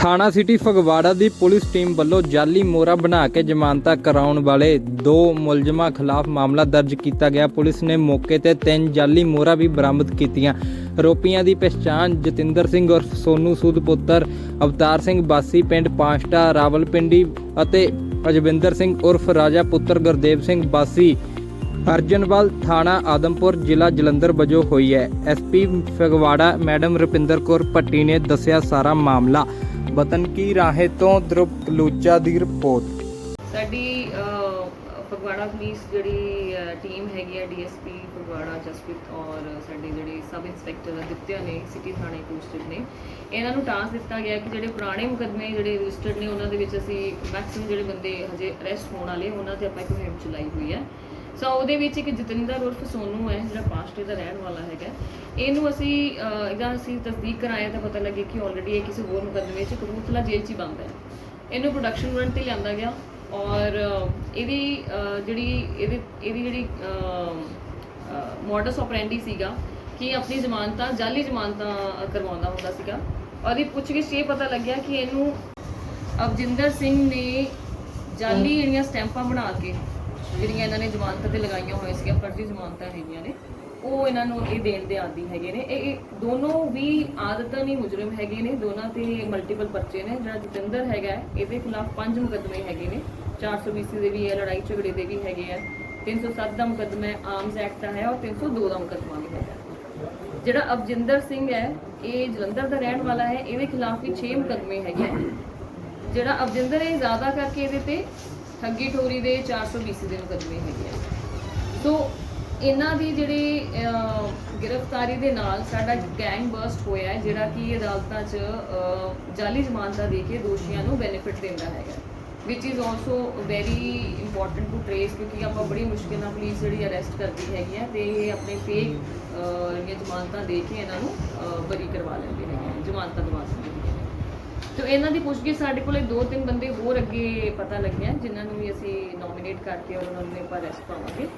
ਥਾਣਾ ਸਿਟੀ ਫਗਵਾੜਾ ਦੀ police team ਵੱਲੋਂ ਜਾਲੀ ਮੋਹਰਾ ਬਣਾ ਕੇ ਜ਼ਮਾਨਤਾਂ ਕਰਾਉਣ ਵਾਲੇ ਦੋ ਮੁਲਜ਼ਮਾਂ ਖਿਲਾਫ ਮਾਮਲਾ ਦਰਜ ਕੀਤਾ ਗਿਆ। ਪੁਲਿਸ ਨੇ ਮੌਕੇ ਤੇ ਤਿੰਨ ਜਾਲੀ ਮੋਹਰਾ ਵੀ ਬਰਾਮਦ ਕੀਤੀਆਂ। ਆਰੋਪੀਆਂ ਦੀ ਪਛਾਣ ਜਤਿੰਦਰ ਸਿੰਘ ਉਰਫ ਸੋਨੂ ਸੂਦ ਪੁੱਤਰ, ਅਵਤਾਰ ਸਿੰਘ ਬਾਸੀ, ਪਿੰਡ ਪਾਂਸ਼ਟਾ, ਰਾਵਲਪਿੰਡੀ ਅਤੇ ਅਜਵਿੰਦਰ ਸਿੰਘ ਉਰਫ ਰਾਜਾ ਪੁੱਤਰ ਗੁਰਦੇਵ ਸਿੰਘ ਬਾਸੀ। ਅਰਜਨਵਾਲ ਥਾਣਾ ਆਦਮਪੁਰ ਜ਼ਿਲ੍ਹਾ ਜਲੰਧਰ ਵਜੋਂ ਹੋਈ ਹੈ। ਐਸਪੀ ਫਗਵਾੜਾ ਮੈਡਮ ਰੁਪਿੰਦਰ ਕੌਰ ਭੱਟੀ ਨੇ ਦੱਸਿਆ ਸਾਰਾ ਮਾਮਲਾ। ਵਤਨ ਕੀ ਰਾਹੇ ਤੋਂ ਦਰੁਪ ਕਲੂਚਾ ਦੀ ਰਿਪੋਰਟ। ਸਾਡੀ ਫਗਵਾੜਾ ਪੁਲਿਸ ਜਿਹੜੀ ਟੀਮ ਹੈਗੀ ਹੈ ਡੀਐਸਪੀ ਫਗਵਾੜਾ, ਜਸਪ੍ਰੀਤ ਔਰ ਸਾਡੇ ਜਿਹੜੇ ਸਬ ਇੰਸਪੈਕਟਰ ਅਦਿੱਤਿਆ ਨੇ, ਸਿਟੀ ਥਾਣੇ ਪੋਸਟਡ ਨੇ। ਇਹਨਾਂ ਨੂੰ ਟਾਸਕ ਦਿੱਤਾ ਗਿਆ ਕਿ ਜਿਹੜੇ ਪੁਰਾਣੇ ਮੁਕੱਦਮੇ ਜਿਹੜੇ ਰਜਿਸਟਰਡ ਨੇ, ਉਹਨਾਂ ਦੇ ਵਿੱਚ ਅਸੀਂ ਮੈਕਸਿਮਮ ਜਿਹੜੇ ਬੰਦੇ ਹਜੇ ਅਰੈਸਟ ਹੋਣ ਵਾਲੇ, ਉਹਨਾਂ ਤੇ ਆਪਾਂ ਇੱਕ ਮੁਹਿੰਮ ਚਲਾਈ ਹੋਈ ਹੈ ਸੋ ਉਹਦੇ ਵਿੱਚ ਇੱਕ ਜਤਿੰਦਰ ਉਰਫ ਸੋਨੂ ਹੈ ਜਿਹੜਾ ਪਾਸਟੇ ਦਾ ਰਹਿਣ ਵਾਲਾ ਹੈਗਾ। ਇਹਨੂੰ ਅਸੀਂ ਇਹਦਾ ਅਸੀਂ ਤਸਦੀਕ ਕਰਾਇਆ ਤਾਂ ਪਤਾ ਲੱਗੇ ਕਿ ਆਲਰੇਡੀ ਇਹ ਕਿਸੇ ਹੋਰ ਮੁਕੱਦਮੇ 'ਚ ਕਪੂਰਥਲਾ ਜੇਲ੍ਹ 'ਚ ਹੀ ਬੰਦ ਹੈ। ਇਹਨੂੰ ਪ੍ਰੋਡਕਸ਼ਨ ਵਾਰੰਟ ਤੇ ਲਿਆਂਦਾ ਗਿਆ ਔਰ ਇਹਦੀ ਜਿਹੜੀ ਇਹਦੀ ਇਹਦੀ ਜਿਹੜੀ ਮੋਡਸ ਆਪਰੈਂਡੀ ਸੀਗਾ ਕਿ ਆਪਣੀ ਜ਼ਮਾਨਤਾਂ ਜਾਲੀ ਜ਼ਮਾਨਤਾਂ ਕਰਵਾਉਂਦਾ ਹੁੰਦਾ ਸੀਗਾ। ਔਰ ਇਹ ਪੁੱਛ ਕੇ ਇਹ ਪਤਾ ਲੱਗਿਆ ਕਿ ਇਹਨੂੰ ਅਵਜਿੰਦਰ ਸਿੰਘ ਨੇ ਜਾਲੀ ਜਿਹੜੀਆਂ ਸਟੈਂਪਾਂ ਬਣਾ ਕੇ ਜਿਹੜੀਆਂ ਇਹਨਾਂ ਨੇ ਜ਼ਮਾਨਤਾਂ ਤੇ ਲਗਾਈਆਂ ਹੋਈਆਂ ਸੀਗੀਆਂ, ਫਰਜ਼ੀ ਜ਼ਮਾਨਤਾਂ ਹੈਗੀਆਂ ਨੇ, ਉਹ ਇਹਨਾਂ ਨੂੰ ਇਹ ਦੇਣ ਦੇ ਆਦੀ ਹੈਗੇ ਨੇ। ਇਹ ਇਹ ਦੋਨੋਂ ਵੀ ਆਦਤਾਂ ਨਹੀਂ ਮੁਜਰਮ ਹੈਗੇ ਨੇ, ਦੋਨਾਂ ਤੇ ਮਲਟੀਪਲ ਪਰਚੇ ਨੇ। ਜਿਹੜਾ ਜਤਿੰਦਰ ਹੈਗਾ, ਇਹਦੇ ਖਿਲਾਫ ਪੰਜ ਮੁਕੱਦਮੇ ਹੈਗੇ ਨੇ। 420 ਦੇ ਵੀ ਹੈ ਲੜਾਈ ਝਗੜੇ ਦੇ ਵੀ ਹੈਗੇ ਆ। 307 ਦਾ ਮੁਕੱਦਮਾ ਆਰਮਸ ਐਕਟ ਦਾ ਹੈ, ਔਰ 302 ਦਾ ਮੁਕੱਦਮਾ ਵੀ ਹੈਗਾ। ਜਿਹੜਾ ਅਵਜਿੰਦਰ ਸਿੰਘ ਹੈ, ਇਹ ਜਲੰਧਰ ਦਾ ਰਹਿਣ ਵਾਲਾ ਹੈ, ਇਹਦੇ ਖਿਲਾਫ ਵੀ 6 ਮੁਕੱਦਮੇ ਹੈਗੇ ਆ ਜਿਹੜਾ ਅਵਜਿੰਦਰ ਇਹ ਜ਼ਿਆਦਾ ਕਰਕੇ ਇਹਦੇ ਤੇ ਠੱਗੀ ਠੋਰੀ ਦੇ 420 ਦੇ ਮੁਕੱਦਮੇ ਹੈਗੇ ਆ। ਸੋ ਇਹਨਾਂ ਦੀ ਜਿਹੜੀ ਗ੍ਰਿਫਤਾਰੀ ਦੇ ਨਾਲ ਸਾਡਾ ਗੈਂਗ ਬਰਸਟ ਹੋਇਆ ਹੈ ਜਿਹੜਾ ਕਿ ਅਦਾਲਤਾਂ 'ਚ ਅਹ, ਜਾਲੀ ਜ਼ਮਾਨਤਾਂ ਦੇ ਕੇ ਦੋਸ਼ੀਆਂ ਨੂੰ ਬੈਨੀਫਿਟ ਦਿੰਦਾ ਹੈਗਾ। Which is also very important to trace ਕਿਉਂਕਿ ਆਪਾਂ ਬੜੀ ਮੁਸ਼ਕਿਲ ਨਾਲ ਪੁਲਿਸ ਜਿਹੜੀ ਅਰੈਸਟ ਕਰਦੀ ਹੈਗੀ ਹੈ ਤੇ ਇਹ ਆਪਣੇ ਫੇਕ ਜਿਹੜੀਆਂ ਜ਼ਮਾਨਤਾਂ ਦੇ ਕੇ ਇਹਨਾਂ ਨੂੰ ਬਰੀ ਕਰਵਾ ਲੈਂਦੇ ਨੇ ਜ਼ਮਾਨਤਾਂ ਦਵਾ ਦਿੰਦੇ ਨੇ ਤੋ ਇਹਨਾਂ ਦੀ ਪੁੱਛਗਿੱਛ ਸਾਡੇ ਕੋਲੇ ਦੋ ਤਿੰਨ ਬੰਦੇ ਹੋਰ ਅੱਗੇ ਪਤਾ ਲੱਗਿਆ, ਜਿਨ੍ਹਾਂ ਨੂੰ ਵੀ ਅਸੀਂ ਨੋਮੀਨੇਟ ਕਰਕੇ ਔਰ ਉਹਨਾਂ ਨੂੰ ਆਪਾਂ ਰੈਸਟ ਪਾਵਾਂਗੇ।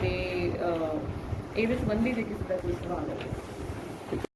ਤੇ ਇਹਦੇ ਸੰਬੰਧੀ ਜੇ ਕਿਸੇ ਦਾ ਕੋਈ ਸਵਾਲ ਹੈ।